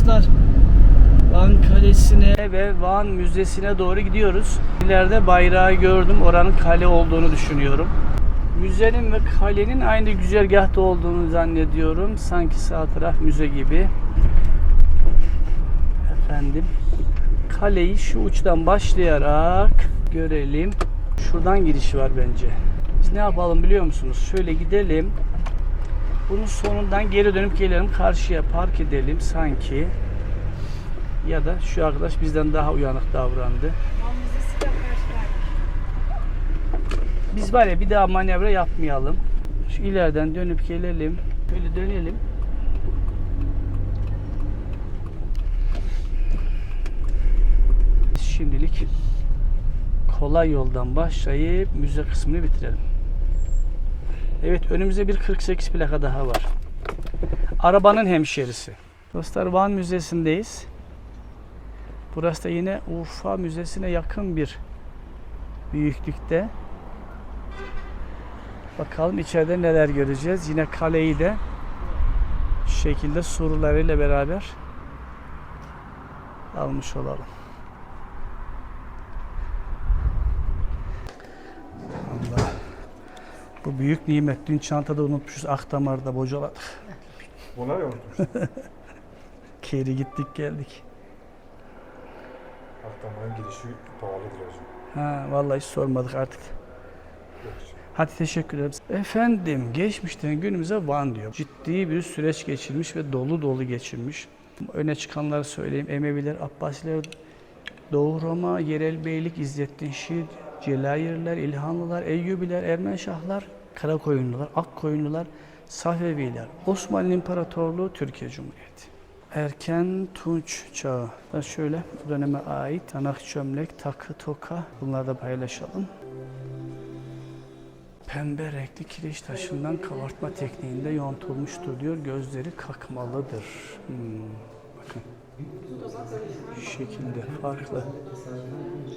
Dostlar Van Kalesi'ne ve Van Müzesi'ne doğru gidiyoruz. İleride bayrağı gördüm. Oranın kale olduğunu düşünüyorum. Müzenin ve kalenin aynı güzergahta olduğunu zannediyorum. Sanki sağ taraf müze gibi. Efendim. Kaleyi şu uçtan başlayarak görelim. Şuradan giriş var bence. Biz ne yapalım biliyor musunuz? Şöyle gidelim. Bunun sonundan geri dönüp gelelim. Karşıya park edelim sanki. Ya da şu arkadaş bizden daha uyanık davrandı. Biz var ya bir daha manevra yapmayalım. Şu ileriden dönüp gelelim. Böyle dönelim. Şimdilik kolay yoldan başlayıp müze kısmını bitirelim. Evet önümüzde bir 48 plaka daha var. Arabanın hemşerisi. Dostlar Van Müzesi'ndeyiz. Burası da yine Urfa Müzesi'ne yakın bir büyüklükte. Bakalım içeride neler göreceğiz. Yine kaleyi de şu şekilde surlarıyla beraber almış olalım. Bu büyük nimet. Dün çantada unutmuşuz. Akdamar'da bocaladık. Bunlar ya unutmuş. Geri gittik geldik. Akdamarın girişi pahalıdır hocam. Ha, vallahi hiç sormadık artık. Yok. Hadi teşekkür ederim. Efendim geçmişten günümüze Van diyor. Ciddi bir süreç geçirmiş ve dolu dolu geçirmiş. Öne çıkanları söyleyeyim. Emeviler, Abbasiler, Doğu Roma, Yerel Beylik, İzzettin Şiir, Celayirler, İlhanlılar, Eyyubiler, Ermenşahlar, Karakoyunlular, Akkoyunlular, Safeviler, Osmanlı İmparatorluğu, Türkiye Cumhuriyeti. Erken Tunç Çağı. Da şöyle bu döneme ait tanak çömlek, takı, toka bunları da paylaşalım. Pembe renkli kireç taşından kabartma tekniğinde yontulmuştur diyor. Gözleri kakmalıdır. Hmm, bakın. Şekilde farklı.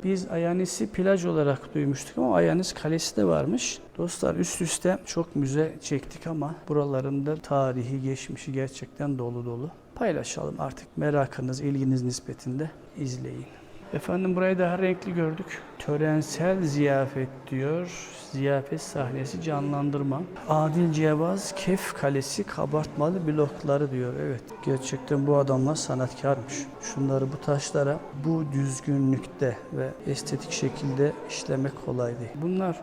Biz Ayanis'i plaj olarak duymuştuk ama Ayanis Kalesi de varmış. Dostlar üst üste çok müze çektik ama buralarında tarihi, geçmişi gerçekten dolu dolu. Paylaşalım artık merakınız, ilginiz nispetinde izleyin. Efendim burayı daha renkli gördük. Törensel ziyafet diyor. Ziyafet sahnesi canlandırma. Adil Cevaz Kef Kalesi kabartmalı blokları diyor. Evet gerçekten bu adamlar sanatkarmış. Şunları bu taşlara bu düzgünlükte ve estetik şekilde işlemek kolay değil. Bunlar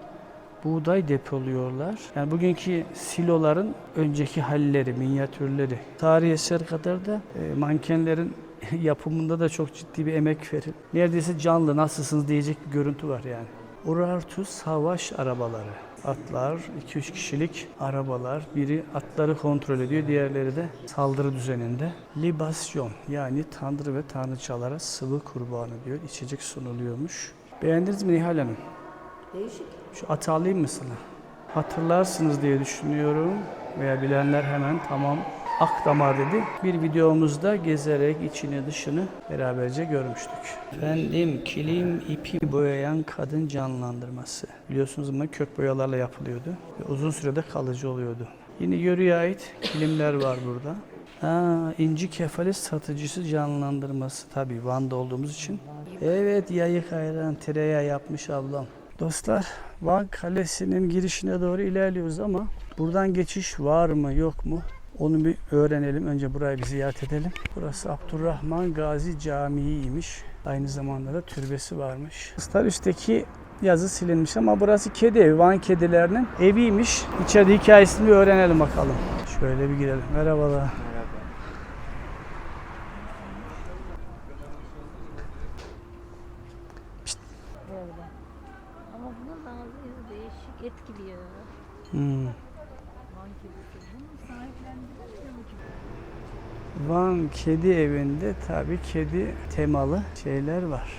buğday depoluyorlar. Yani bugünkü siloların önceki halleri, minyatürleri. Tarihi eser kadar da e, mankenlerin yapımında da çok ciddi bir emek verin. Neredeyse canlı nasılsınız diyecek bir görüntü var yani. Urartu savaş arabaları. Atlar, 2-3 kişilik arabalar. Biri atları kontrol ediyor, diğerleri de saldırı düzeninde. Libasyon yani tanrı ve tanrıçalara sıvı kurbanı diyor. İçecek sunuluyormuş. Beğendiniz mi Nihal Hanım? Değişik. Şu atı alayım mı sana? Hatırlarsınız diye düşünüyorum. Veya bilenler hemen tamam Akdamar dedi. Bir videomuzda gezerek içini dışını beraberce görmüştük. Efendim kilim ipi boyayan kadın canlandırması. Biliyorsunuz bunlar kök boyalarla yapılıyordu. Ve uzun sürede kalıcı oluyordu. Yine yörüye ait kilimler var burada. Ha, inci kefalet satıcısı canlandırması. Tabii Van'da olduğumuz için. Evet yayık ayran tereyağı yapmış ablam. Dostlar Van Kalesi'nin girişine doğru ilerliyoruz ama buradan geçiş var mı yok mu? Onu bir öğrenelim. Önce burayı bir ziyaret edelim. Burası Abdurrahman Gazi Camii'ymiş. Aynı zamanda da türbesi varmış. Dostlar üstteki yazı silinmiş ama burası kedi evi. Van kedilerinin eviymiş. İçeride hikayesini bir öğrenelim bakalım. Şöyle bir girelim. Merhabalar. Böyle. Ama bunun ağzı değişik et gibi ya. Hmm. Van kedisi. Bunu sahiplendiremiyor mu ki? Van Kedi Evi'nde tabii kedi temalı şeyler var.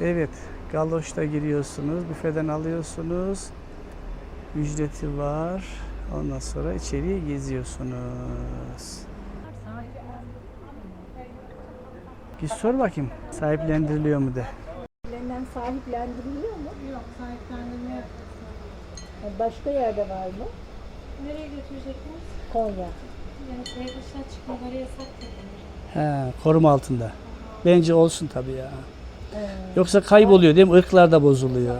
Evet, galoşta giriyorsunuz, büfeden alıyorsunuz. Ücreti var. Ondan sonra içeriye geziyorsunuz. Git sor bakayım, sahiplendiriliyor mu de. Birilerinden sahiplendiriliyor mu? Yok sahiplendirme Başka yerde var mı? Nereye götürecektiniz? Konya. Yani şehir dışına çıkmaları yasak dediler. He, koruma altında. Bence olsun tabii ya. Yoksa kayboluyor değil mi? Irklar da bozuluyor.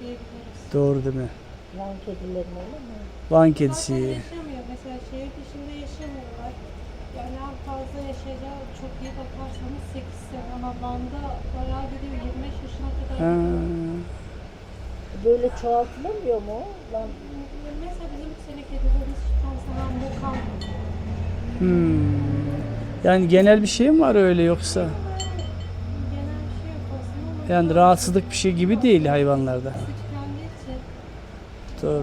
Diyebiliriz. Doğru değil mi? Lan kedilerin öyle mi? Van Zaten kedisi. yaşamıyor. Mesela şehir dışında yaşamıyorlar. Yani en fazla yaşayacağı çok iyi bakarsanız 8 sene ama Van'da bayağı gidiyor 25 yaşına kadar. Ha. Böyle çoğaltılamıyor mu? Lan Mesela bizim bu sene kedilerimiz çıkan zaman bu kalmadı. hmm. Yani genel bir şey mi var öyle yoksa? Genel bir şey yok aslında ama Yani rahatsızlık bir şey gibi değil hayvanlarda. için Doğru. hoş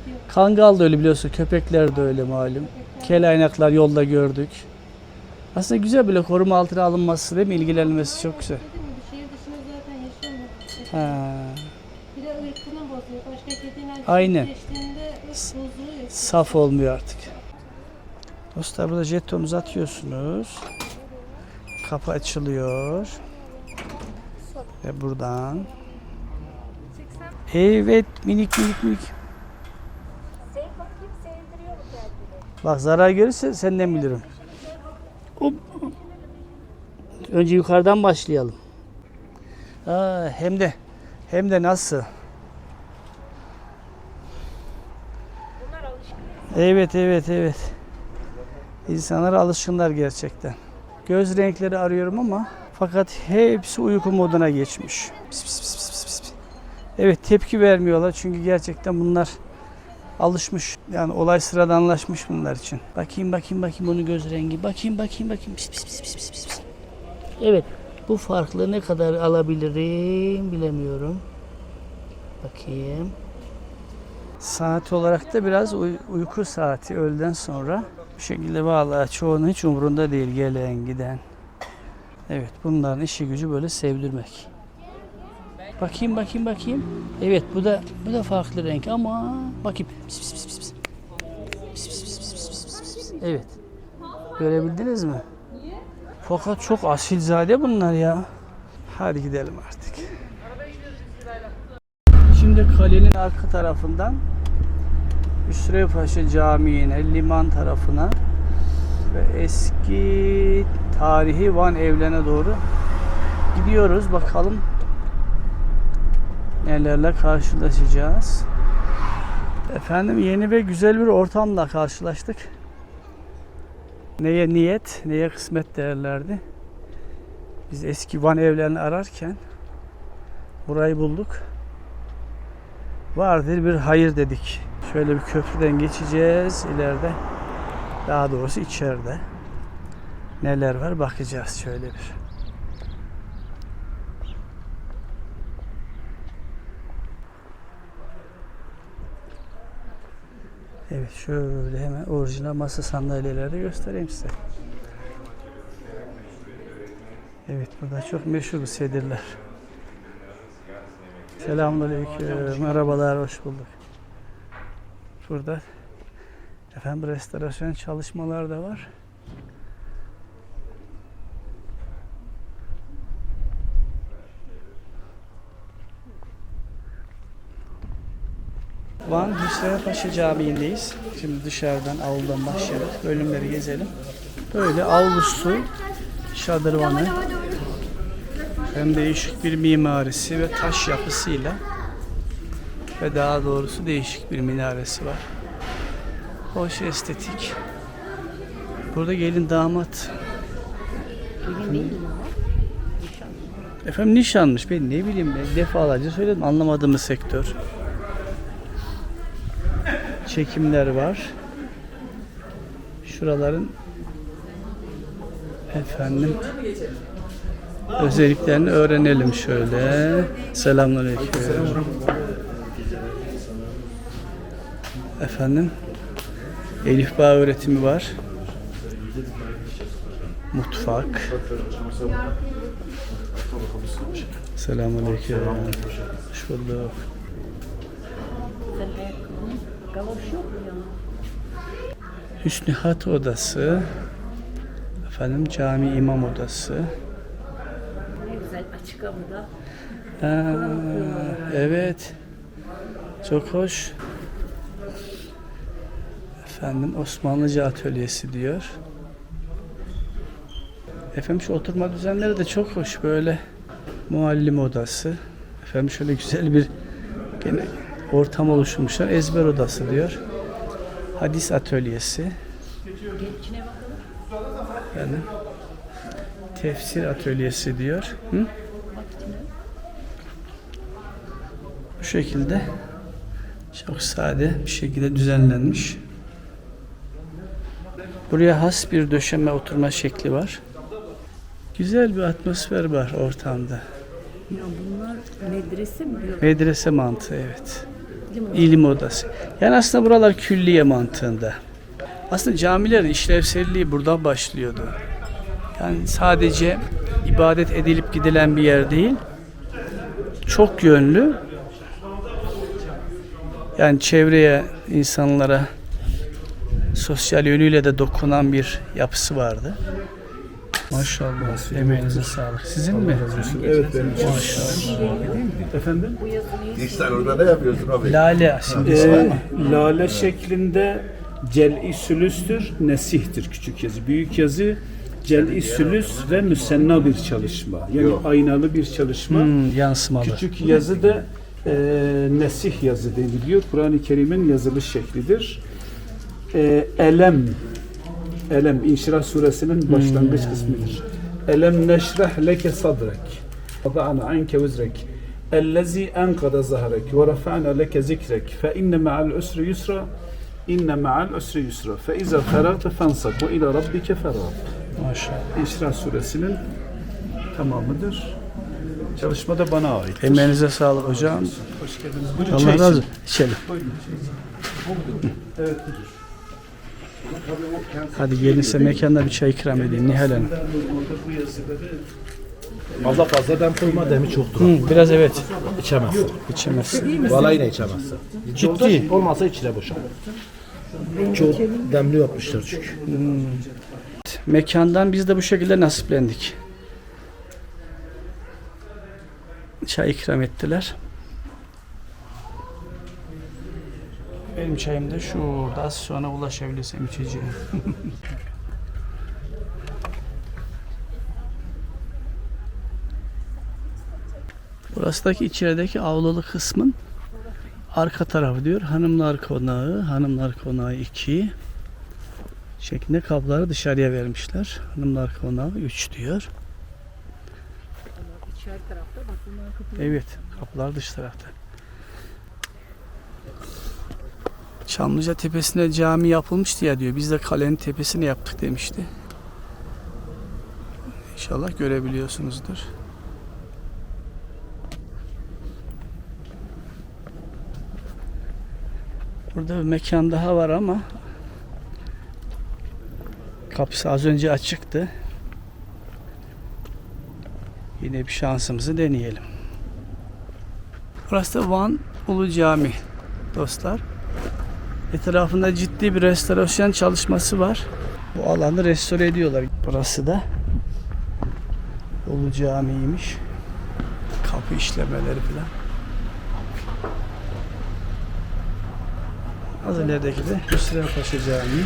gidiyor. Kangal da öyle biliyorsun. Köpekler de öyle malum. Kelaynaklar yolda gördük. Aslında güzel böyle koruma altına alınması değil mi? İlgilenmesi çok güzel. Dedim mi şehir dışında zaten yaşamıyor. Ha. Bir de ırkını bozuyor. Başka kediyle Aynen. Saf olmuyor artık. Dostlar burada jetonunuzu atıyorsunuz. Kapı açılıyor. Ve buradan. Evet minik minik minik. Bak zarar görürse senden bilirim. Hop. Önce yukarıdan başlayalım. Aa, hem de hem de nasıl? Evet evet evet. İnsanlar alışkınlar gerçekten. Göz renkleri arıyorum ama fakat hepsi uyku moduna geçmiş. Pis, pis, pis, pis, pis. Evet tepki vermiyorlar çünkü gerçekten bunlar alışmış. Yani olay sıradanlaşmış bunlar için. Bakayım bakayım bakayım onun göz rengi. Bakayım bakayım bakayım. Pis, pis, pis, pis, pis, pis. Evet bu farklı ne kadar alabilirim bilemiyorum. Bakayım. Saat olarak da biraz uy- uyku saati öğleden sonra. Bu şekilde vallahi çoğunun hiç umurunda değil gelen giden. Evet bunların işi gücü böyle sevdirmek. Bakayım bakayım bakayım. Evet bu da bu da farklı renk ama bakayım. Pis, pis, pis, pis, pis. Pis, pis, pis. Evet. Görebildiniz mi? Fakat çok asilzade bunlar ya. Hadi gidelim artık. Şimdi kalenin arka tarafından Hüsrevpaşa Camii'ne, liman tarafına ve eski tarihi Van evlerine doğru gidiyoruz. Bakalım nelerle karşılaşacağız. Efendim yeni ve güzel bir ortamla karşılaştık. Neye niyet, neye kısmet derlerdi. Biz eski Van evlerini ararken burayı bulduk. Vardır bir hayır dedik. Şöyle bir köprüden geçeceğiz ileride. Daha doğrusu içeride. Neler var bakacağız şöyle bir. Evet şöyle hemen orijinal masa sandalyeleri de göstereyim size. Evet burada çok meşhur sedirler. Selamünaleyküm. Merhabalar, hoş bulduk. Burada efendim restorasyon çalışmaları da var. Van Hüsrevpaşa Camii'ndeyiz. Şimdi dışarıdan avludan başlayarak bölümleri gezelim. Böyle avlusu, şadırvanı, hem değişik bir mimarisi ve taş yapısıyla ve daha doğrusu değişik bir minaresi var. Hoş estetik. Burada gelin damat. Efendim nişanmış. Ben ne bileyim ben defalarca söyledim anlamadığımız sektör. Çekimler var. Şuraların efendim özelliklerini öğrenelim şöyle. Selamünaleyküm. Efendim Elif Bağ öğretimi var. Mutfak. Selamünaleyküm. Hoş bulduk. Hüsnü Hat odası. Efendim cami imam odası. Ne güzel açık havada. Ha, evet. Çok hoş. Efendim Osmanlıca atölyesi diyor. Efendim şu oturma düzenleri de çok hoş böyle muallim odası. Efendim şöyle güzel bir gene ortam oluşturmuşlar. Ezber odası diyor. Hadis atölyesi. Efendim, tefsir atölyesi diyor. Hı? Bu şekilde çok sade bir şekilde düzenlenmiş. Buraya has bir döşeme oturma şekli var. Güzel bir atmosfer var ortamda. Ya bunlar medrese mi? Medrese mantığı evet. İlim odası. Yani aslında buralar külliye mantığında. Aslında camilerin işlevselliği buradan başlıyordu. Yani sadece ibadet edilip gidilen bir yer değil. Çok yönlü. Yani çevreye, insanlara sosyal yönüyle de dokunan bir yapısı vardı. Maşallah. Emeğinize sağlık. Sizin mi? Evet benim için. Efendim? Sen orada ne yapıyorsun abi? Lale simgesi var Ee, mı? lale şeklinde cel'i sülüstür, nesihtir küçük yazı. Büyük yazı cel'i sülüs ve müsenna bir çalışma. Yani aynalı bir çalışma. Hmm, yansımalı. Küçük yazı da e, nesih yazı deniliyor. Kur'an-ı Kerim'in yazılış şeklidir. E, elem Elem İnşirah suresinin başlangıç kısmıdır. Elem neşreh leke sadrek Wada'na anke vizrek Ellezi enkada zahrek ve rafa'na leke zikrek fe inne ma'al usri yusra inne ma'al usri yusra fe iza feragte fansab ve ila rabbike ferag Maşallah. İnşirah suresinin tamamıdır. Çalışma da bana ait. Emeğinize sağlık hocam. Hoş geldiniz. Buyurun Allah razı olsun. İçelim. Buyurun. Evet budur. Hadi gelirse mekanda bir çay ikram edeyim Nihal Hanım. Yazıları Fazla fazla dem koyma demi çoktur. Hı, biraz evet. İçemezsin. İçemezsin. Vallahi yine içemezsin. Ciddi. Olmazsa içine boşa. Çok demli yapmışlar çünkü. Mekandan biz de bu şekilde nasiplendik. Çay ikram ettiler. Benim çayım da şurada. Az sonra ulaşabilirsem içeceğim. Burasıdaki içerideki avlulu kısmın arka tarafı diyor. Hanımlar konağı, hanımlar konağı 2 şeklinde kapıları dışarıya vermişler. Hanımlar konağı 3 diyor. Evet, kapılar dış tarafta. Çamlıca tepesine cami yapılmıştı ya diyor. Biz de kalenin tepesine yaptık demişti. İnşallah görebiliyorsunuzdur. Burada bir mekan daha var ama kapısı az önce açıktı. Yine bir şansımızı deneyelim. Burası da Van Ulu Cami dostlar. Etrafında ciddi bir restorasyon çalışması var. Bu alanı restore ediyorlar. Burası da Ulu Cami'ymiş. Kapı işlemeleri falan. Az ilerideki de Hüsrev Paşa Camii.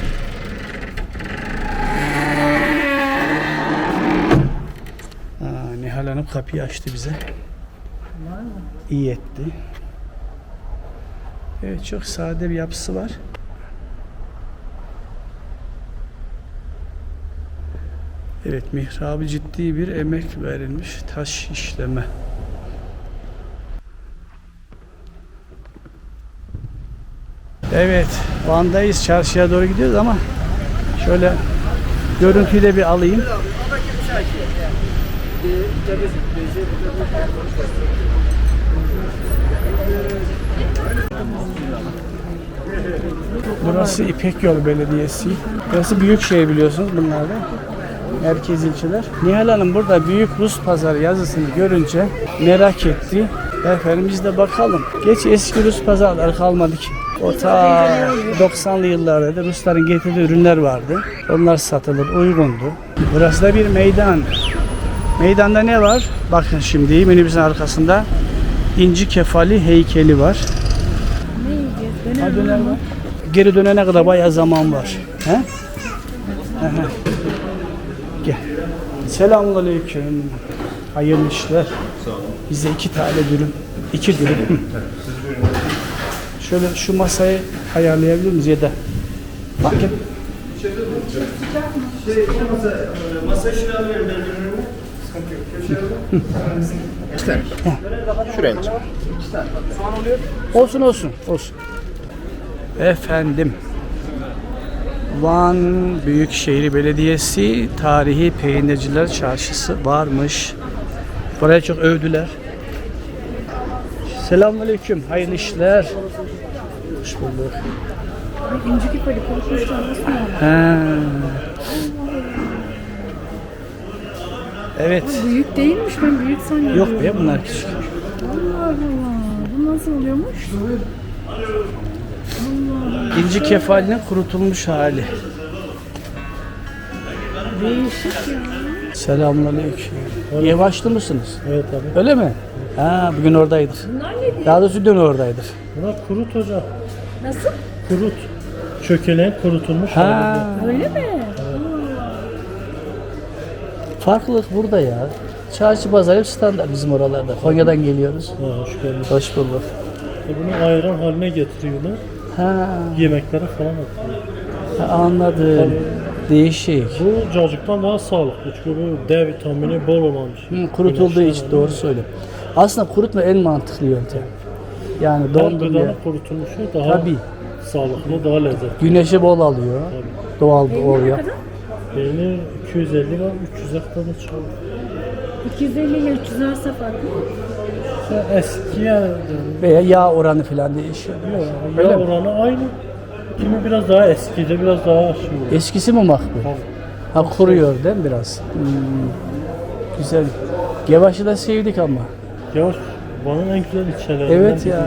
Nihal Hanım kapıyı açtı bize. İyi etti. Evet çok sade bir yapısı var. Evet mihrabı ciddi bir emek verilmiş. Taş işleme. Evet Van'dayız. Çarşıya doğru gidiyoruz ama şöyle görüntüyü de bir alayım. Burası İpek Yolu Belediyesi. Burası Büyükşehir biliyorsunuz bunlar da. Merkez ilçeler. Nihal Hanım burada Büyük Rus Pazarı yazısını görünce merak etti. Efendim biz de bakalım. Geç eski Rus pazarları kalmadı ki. O ta 90'lı yıllarda da Rusların getirdiği ürünler vardı. Onlar satılır, uygundu. Burası da bir meydan. Meydanda ne var? Bakın şimdi minibüsün arkasında İnci Kefali heykeli var. Ha, döner var. geri dönene kadar bayağı zaman var. He? Aha. Gel. Selamünaleyküm. Hayırlı işler. Bize iki tane dürüm. iki dürüm. Şöyle şu masayı ayarlayabilir miyiz ya da? Fark et. Şuraya mı? Olsun olsun olsun. Efendim. Van Büyükşehir Belediyesi Tarihi Peynirciler Çarşısı varmış. Buraya çok övdüler. Selamünaleyküm. Hayırlı işler. Hoş bulduk. Evet. Büyük değilmiş ben büyük sanıyorum. Yok be bunlar küçük. Allah Allah. Bu nasıl oluyormuş? İnci kefalinin kurutulmuş hali. Değişik ya. Selamünaleyküm. Yavaşlı mısınız? Evet abi. Öyle mi? Ha bugün oradaydık. Daha doğrusu dün oradaydık. Buna kurut hocam. Nasıl? Kurut. Çökelen kurutulmuş Ha. hali Öyle mi? Farklılık burada ya. Çarşı pazar hep standart bizim oralarda. Konya'dan geliyoruz. Ha, hoş geldin. Hoş bulduk. E bunu ayran haline getiriyorlar. Ha, Yemeklere falan atıyor. ha, anladım. Değişik. Bu cacıktan daha sağlıklı çünkü bu D vitamini bol olan bir şey. Hı, kurutulduğu Güneşten için doğru söyle. Aslında kurutma en mantıklı yöntem. Yani gıdanın kurutulmuşu daha Tabii. sağlıklı, daha lezzetli. Güneşi bol alıyor. Doğal oluyor. Peynir 250 var, 300'e kadar da çıkıyor. 250 ile 300 arası farklı. İşte eskiye Veya yağ oranı falan değişiyor. yağ Öyle mi? oranı aynı. Kimi biraz daha eskiydi, biraz daha oluyor. Eskisi mi makbul? Ha kuruyor değil mi biraz? Hmm. Güzel. Gevaşı da sevdik ama. Yavaş, Van'ın en güzel ilçelerinden Evet biri. ya.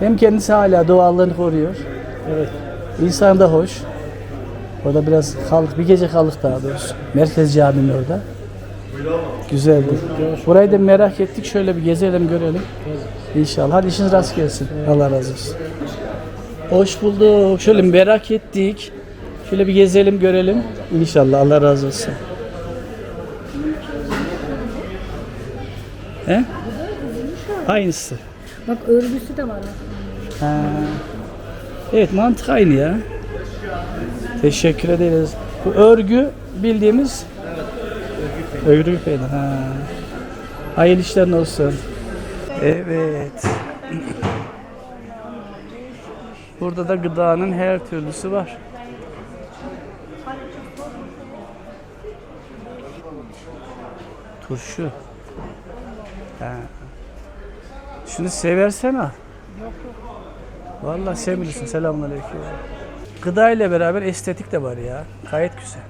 Hem kendisi hala doğallığını koruyor. Evet. İnsan da hoş. Orada biraz kaldık, bir gece kaldık daha doğrusu. Merkez Camii'nin orada. Güzeldi. Burayı da merak ettik. Şöyle bir gezelim, görelim. İnşallah. Hadi işiniz rast gelsin. Allah razı olsun. Hoş bulduk. Şöyle merak ettik. Şöyle bir gezelim, görelim. İnşallah. Allah razı olsun. He? Aynısı. Bak örgüsü de var. Ha. Evet mantık aynı ya. Teşekkür ederiz. Bu örgü bildiğimiz peynir. Ha. Hayırlı işler olsun. Evet. Burada da gıdanın her türlüsü var. Turşu. Ha. Şunu seversen al. Vallahi sen bilirsin. Selamünaleyküm. Gıda ile beraber estetik de var ya. Gayet güzel.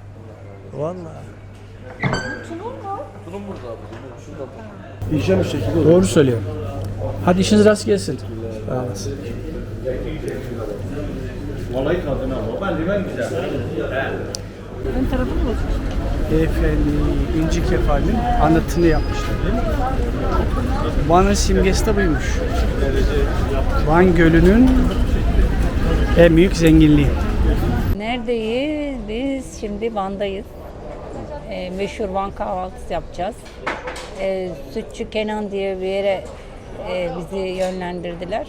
Vallahi. Hijyen bir şekilde. Doğru söylüyorum. Hadi işiniz rast gelsin. Sağ olasın. Ön tarafı mı bozmuş? Efendim inci kefalinin anıtını yapmışlar değil mi? Van'ın simgesi de buymuş. Van Gölü'nün en büyük zenginliği. Neredeyiz? Biz şimdi Van'dayız. Ee, meşhur Van kahvaltısı yapacağız. Ee, Sütçü Kenan diye bir yere e, bizi yönlendirdiler.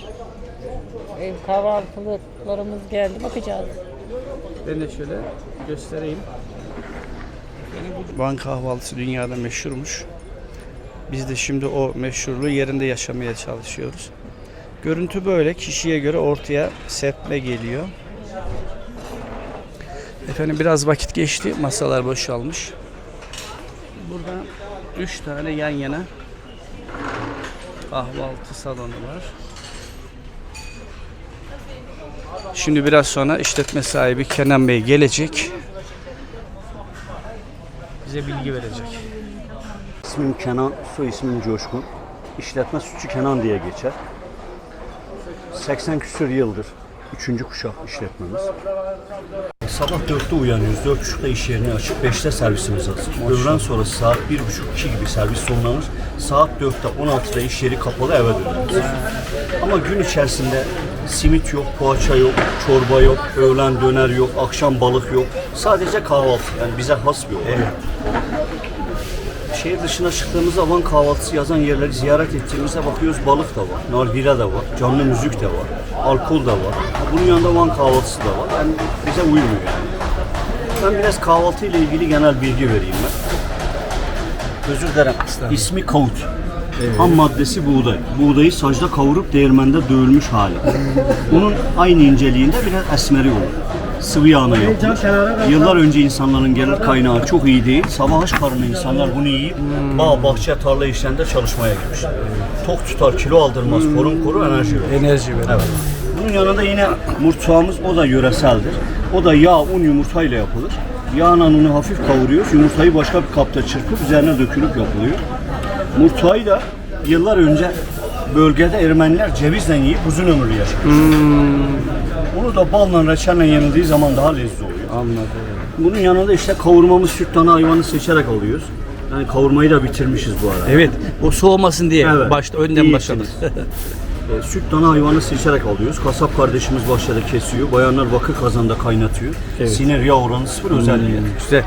Ee, kahvaltılıklarımız geldi. Bakacağız. Ben de şöyle göstereyim. Van kahvaltısı dünyada meşhurmuş. Biz de şimdi o meşhurluğu yerinde yaşamaya çalışıyoruz. Görüntü böyle. Kişiye göre ortaya serpme geliyor. Efendim biraz vakit geçti. Masalar boşalmış. Burada üç tane yan yana kahvaltı salonu var. Şimdi biraz sonra işletme sahibi Kenan Bey gelecek. Bize bilgi verecek. İsmim Kenan, soy ismim Coşkun. İşletme Sütçü Kenan diye geçer. 80 küsur yıldır. Üçüncü kuşak işletmemiz. Sabah 4'te uyanıyoruz. 4.30'da iş yerini açıp 5'te servisimiz hazır. Öğlen sonrası saat 1.30-2 gibi servis sonlanır. Saat 4'te 16'da iş yeri kapalı eve döneriz. Ama gün içerisinde Simit yok, poğaça yok, çorba yok, öğlen döner yok, akşam balık yok. Sadece kahvaltı. Yani bize has bir olay. Şehir dışına çıktığımız zaman kahvaltısı yazan yerleri ziyaret ettiğimizde bakıyoruz balık da var, nargile de var, canlı müzik de var, alkol da var. Bunun yanında Van kahvaltısı da var. Yani bize uymuyor yani. Ben biraz kahvaltı ile ilgili genel bilgi vereyim ben. Özür dilerim. İsmi kavut. Ham maddesi buğday. Buğdayı sacda kavurup değirmende dövülmüş hali. Bunun aynı inceliğinde biraz esmeri olur. Sıvı yağına yapılır. Yıllar önce insanların gelir kaynağı çok iyi değil. Sabah aç karnına insanlar bunu yiyip bağ, bahçe, tarla işlerinde çalışmaya girmişler. Tok tutar, kilo aldırmaz, korun koru, enerji verir. Enerji verir. Evet. Bunun yanında yine murtuağımız o da yöreseldir. O da yağ, un, yumurtayla yapılır. Yağla unu hafif kavuruyoruz. Yumurtayı başka bir kapta çırpıp üzerine dökülüp yapılıyor. Murtuayı da yıllar önce bölgede Ermeniler cevizle yiyip uzun ömürlü yaşamış. Onu da balla reçelle yenildiği zaman daha lezzetli oluyor. Anladım. Bunun yanında işte kavurmamız süt tane hayvanı seçerek alıyoruz. Yani kavurmayı da bitirmişiz bu arada. Evet. O soğumasın diye Evet. başta önden başladık. E, süt dana hayvanı seçerek alıyoruz. Kasap kardeşimiz bahçede kesiyor. Bayanlar bakır kazanda kaynatıyor. Sinir yağ oranı sıfır özelliği. Güzel.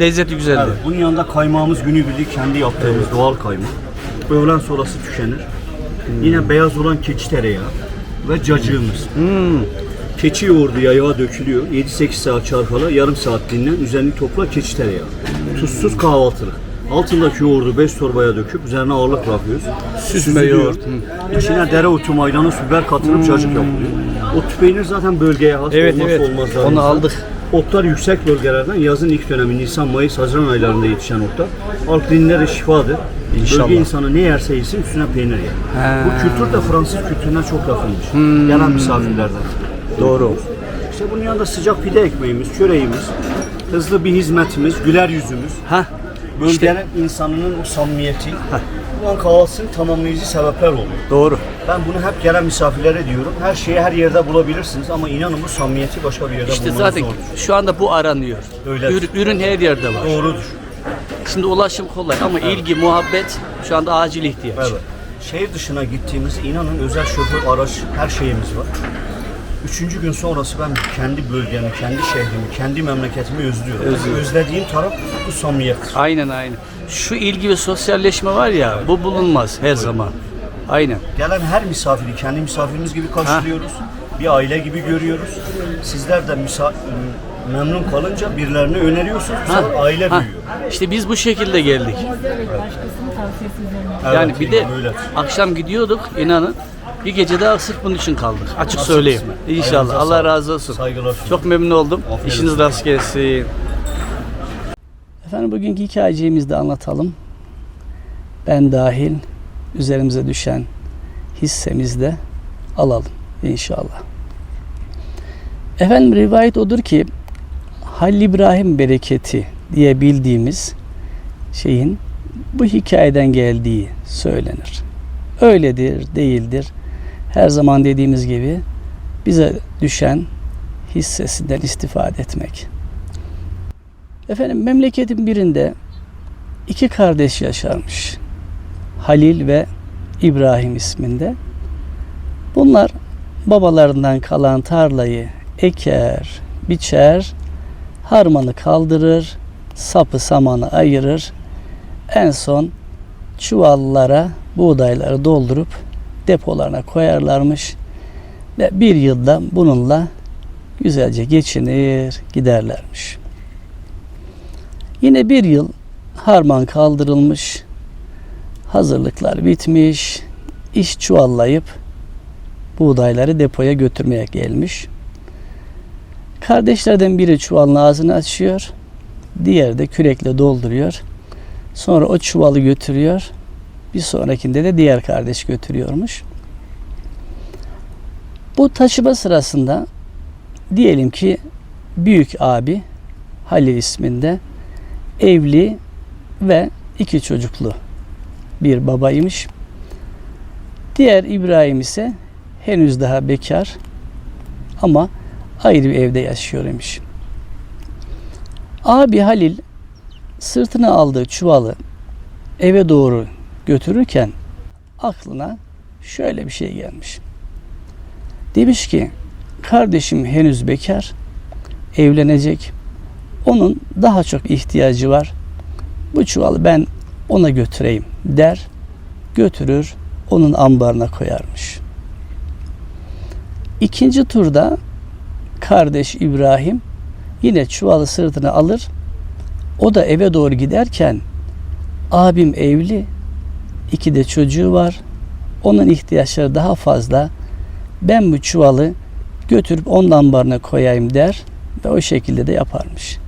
Lezzeti güzeldi. Evet, bunun yanında kaymağımız günübirlik kendi yaptığımız doğal kaymak. Öğlen sonrası tükenir. Yine beyaz olan keçi tereyağı ve cacığımız. Keçi yoğurdu yağa dökülüyor. 7-8 saat çarpala, yarım saat dinlen. Üzerini topla keçi tereyağı. Tuzsuz kahvaltılık. Altındaki yoğurdu 5 torbaya döküp üzerine ağırlık bırakıyoruz. Süzülüyor. yoğurt. İçine dereotu, maydanoz, biber katılıp cacık yapılıyor. Ot peynir zaten bölgeye has Evet, olmazsa evet. olmazlarımızdan. Onu aldık. Otlar yüksek bölgelerden yazın ilk dönemi Nisan, Mayıs, Haziran aylarında yetişen otlar. Halk dinleri şifadır. İnşallah. Bölge insanı ne yerse yesin üstüne peynir yer. He. Bu kültür de Fransız kültürüne çok yakınmış. Hmm. Gelen misafirlerden. Doğru. İşte bunun yanında sıcak pide ekmeğimiz, çöreğimiz, hızlı bir hizmetimiz, güler yüzümüz. Ha. Bölgenin insanının o samimiyeti. Bu an kahvaltısının tamamlayıcı sebepler oluyor. Doğru. Ben bunu hep gelen misafirlere diyorum. Her şeyi her yerde bulabilirsiniz ama inanın bu samimiyeti başka bir yerde İşte bulmanız zaten zordur. şu anda bu aranıyor. Öyle. Ür- ürün her yerde var. Doğrudur. Şimdi ulaşım kolay ama ilgi, muhabbet şu anda acil ihtiyaç. Evet. Şehir dışına gittiğimizde inanın özel şoför, araç, her şeyimiz var. Üçüncü gün sonrası ben kendi bölgemi, kendi şehrimi, kendi memleketimi özlüyorum. Özlediğim taraf bu samimiyettir. Aynen aynen. Şu ilgi ve sosyalleşme var ya bu bulunmaz her zaman. Aynen. Gelen her misafiri kendi misafirimiz gibi karşılıyoruz. Bir aile gibi görüyoruz. Sizler de misa- memnun kalınca birilerine öneriyorsunuz. Bu sefer aile ha. büyüyor. İşte biz bu şekilde geldik. Başkasının tavsiyesi üzerine. Evet, yani bir de öyle. akşam gidiyorduk inanın. Bir gece daha sırf bunun için kaldık. Açık Nasıl söyleyeyim. kısmet? İnşallah. Ayağınıza Allah sağlık. razı olsun. Saygılar. Çok memnun oldum. Aferin İşiniz rast gelsin. Efendim bugünkü hikayemizi de anlatalım. Ben dahil üzerimize düşen hissemizi de alalım inşallah. Efendim rivayet odur ki Halil İbrahim bereketi diye bildiğimiz şeyin bu hikayeden geldiği söylenir. Öyledir, değildir. Her zaman dediğimiz gibi bize düşen hissesinden istifade etmek. Efendim memleketin birinde iki kardeş yaşarmış. Halil ve İbrahim isminde. Bunlar babalarından kalan tarlayı eker, biçer, harmanı kaldırır, sapı samanı ayırır. En son çuvallara buğdayları doldurup depolarına koyarlarmış ve bir yılda bununla güzelce geçinir giderlermiş. Yine bir yıl harman kaldırılmış, hazırlıklar bitmiş, iş çuvallayıp buğdayları depoya götürmeye gelmiş. Kardeşlerden biri çuvalın ağzını açıyor, diğeri de kürekle dolduruyor. Sonra o çuvalı götürüyor, bir sonrakinde de diğer kardeş götürüyormuş. Bu taşıma sırasında diyelim ki büyük abi Halil isminde evli ve iki çocuklu bir babaymış. Diğer İbrahim ise henüz daha bekar ama ayrı bir evde yaşıyor imiş. Abi Halil sırtına aldığı çuvalı eve doğru götürürken aklına şöyle bir şey gelmiş. Demiş ki kardeşim henüz bekar, evlenecek. Onun daha çok ihtiyacı var. Bu çuvalı ben ona götüreyim der. Götürür onun ambarına koyarmış. İkinci turda kardeş İbrahim yine çuvalı sırtına alır. O da eve doğru giderken abim evli, iki de çocuğu var. Onun ihtiyaçları daha fazla. Ben bu çuvalı götürüp onun ambarına koyayım der ve o şekilde de yaparmış.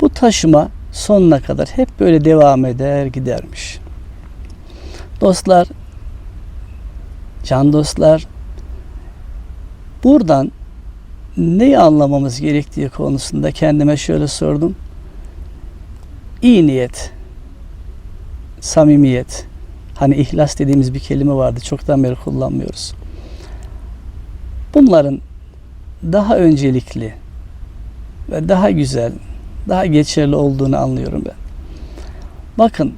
Bu taşıma sonuna kadar hep böyle devam eder gidermiş. Dostlar, can dostlar, buradan neyi anlamamız gerektiği konusunda kendime şöyle sordum. İyi niyet, samimiyet, hani ihlas dediğimiz bir kelime vardı, çoktan beri kullanmıyoruz. Bunların daha öncelikli ve daha güzel, daha geçerli olduğunu anlıyorum ben. Bakın,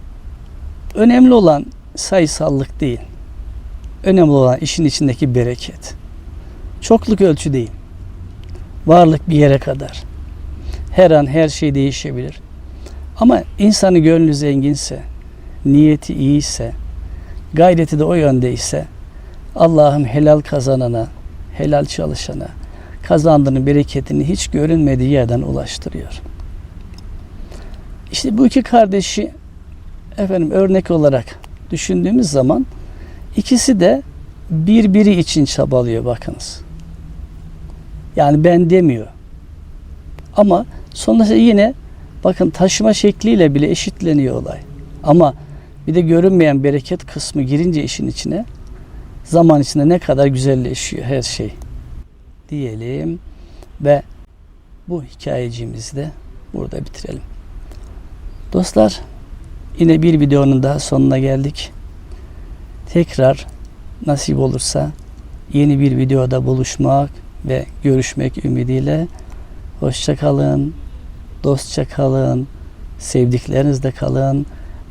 önemli olan sayısallık değil. Önemli olan işin içindeki bereket. Çokluk ölçü değil. Varlık bir yere kadar. Her an her şey değişebilir. Ama insanı gönlü zenginse, niyeti iyiyse, gayreti de o yöndeyse Allah'ım helal kazanana, helal çalışana kazandığının bereketini hiç görünmediği yerden ulaştırıyor. İşte bu iki kardeşi efendim örnek olarak düşündüğümüz zaman ikisi de birbiri için çabalıyor bakınız. Yani ben demiyor. Ama sonuçta yine bakın taşıma şekliyle bile eşitleniyor olay. Ama bir de görünmeyen bereket kısmı girince işin içine zaman içinde ne kadar güzelleşiyor her şey diyelim ve bu hikayecimizi de burada bitirelim. Dostlar yine bir videonun daha sonuna geldik. Tekrar nasip olursa yeni bir videoda buluşmak ve görüşmek ümidiyle hoşça kalın, dostça kalın, sevdiklerinizle kalın.